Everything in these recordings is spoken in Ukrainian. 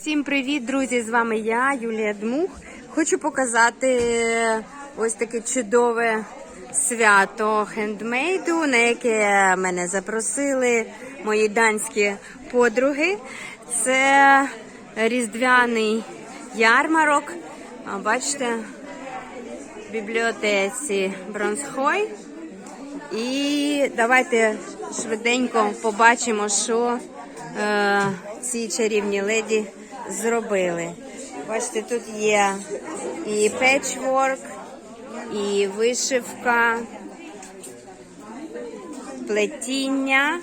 Всім привіт, друзі! З вами я, Юлія Дмух. Хочу показати ось таке чудове свято хендмейду, на яке мене запросили мої данські подруги. Це різдвяний ярмарок. Бачите, в бібліотеці Бронсхой. І давайте швиденько побачимо, що е, ці чарівні леді зробили. Бачите, тут є і печворк, і вишивка, плетіння,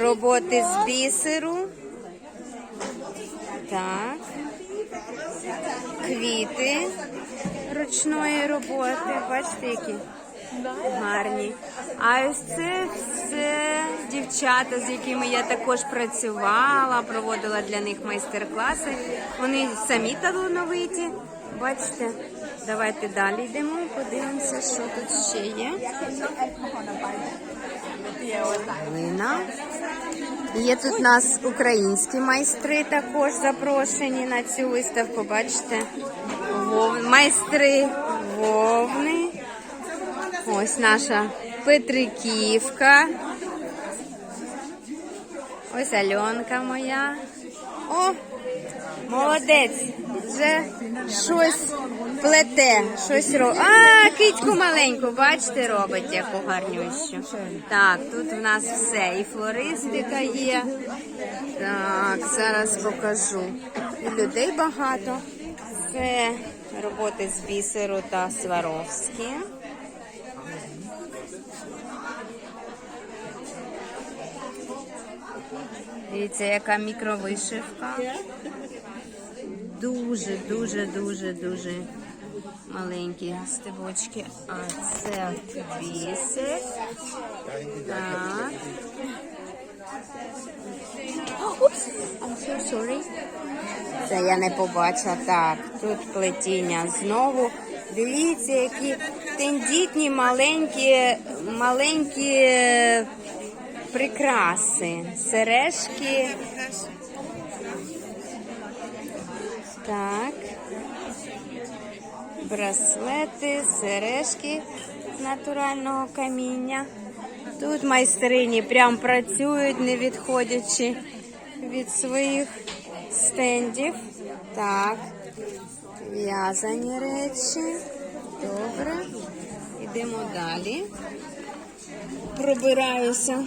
роботи з бісеру. Так. Квіти ручної роботи. Бачите, які гарні. А ось це все дівчата, з якими я також працювала, проводила для них майстер-класи. Вони самі талановиті. Бачите, давайте далі йдемо, подивимося, що тут ще є. Глина. Є тут у нас українські майстри також запрошені на цю виставку. Бачите, Вов... майстри вовни. Ось наша Петриківка. Ось Альонка моя. О, молодець. Вже щось плете, щось робить. А, кицьку маленьку, бачите, робить яку гарнющу. Так, тут в нас все. І флористика є. Так, зараз покажу. І людей багато. Це роботи з бісеру та Сваровські. Дивіться, яка мікровишивка. Дуже, дуже, дуже, дуже маленькі стебочки. А це бісер. Так. Це я не побачила. Так, тут плетіння знову. Дивіться, які тендітні маленькі, маленькі прикраси. Сережки. Так. Браслети, сережки з натурального каміння. Тут майстрині прям працюють, не відходячи від своїх стендів. Так, в'язані речі. Добре. Йдемо далі. Пробираюся.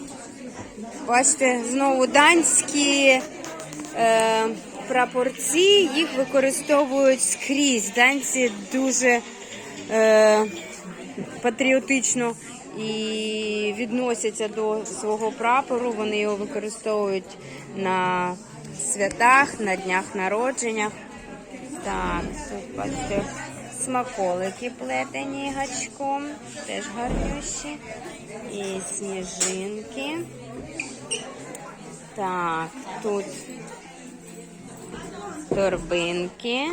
Бачите, знову данські е, прапорці, їх використовують скрізь. Данці дуже е, патріотично і відносяться до свого прапору. Вони його використовують на святах, на днях народженнях. Так, тут бачите, смаколики плетені гачком, теж гарнющі. І сніжинки. Так, тут торбинки,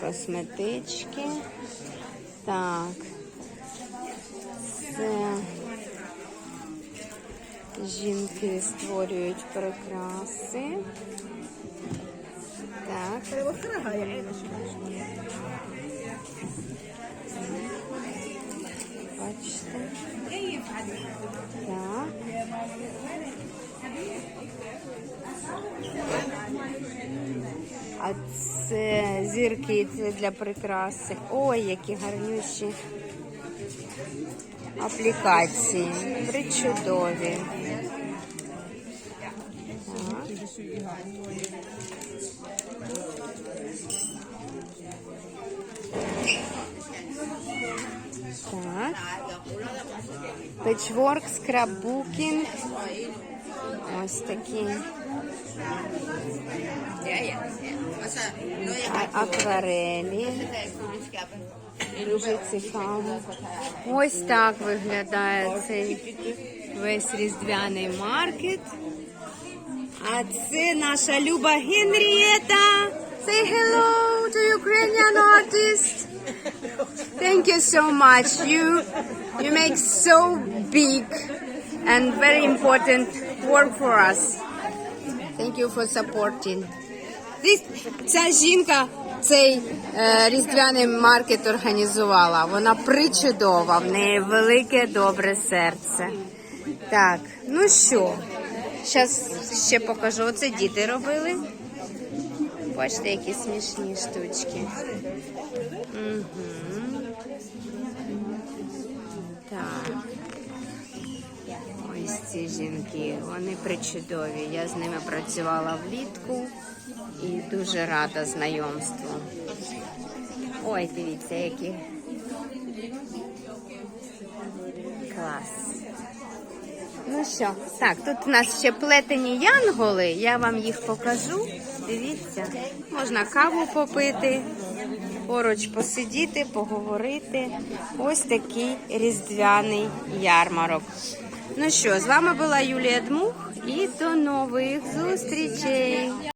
косметички. Так. Це жінки створюють прикраси. Так. Бачите. Так. А це зірки це для прикраси. Ой, які гарнющі аплікації. Причудові. Так. Печворк, скраббукінг. Ось такі. Акварелі. Дуже цікаво. Ось так виглядає цей весь різдвяний маркет. А це наша Люба Генрієта. Say hello to Ukrainian artist. Thank you so much. You you make so big and very important work for us. Thank you for supporting. This, ця жінка цей е, різдвяний маркет організувала. Вона причудова, в неї велике добре серце. Так, ну що, зараз ще покажу. Оце діти робили. Бачите, які смішні штучки. Угу. Так. Ось ці жінки, вони причудові. Я з ними працювала влітку і дуже рада знайомству. Ой, дивіться, які. Клас. Ну що, так, тут у нас ще плетені янголи, я вам їх покажу. Дивіться, можна каву попити, поруч посидіти, поговорити. Ось такий різдвяний ярмарок. Ну що, з вами була Юлія Дмух і до нових зустрічей.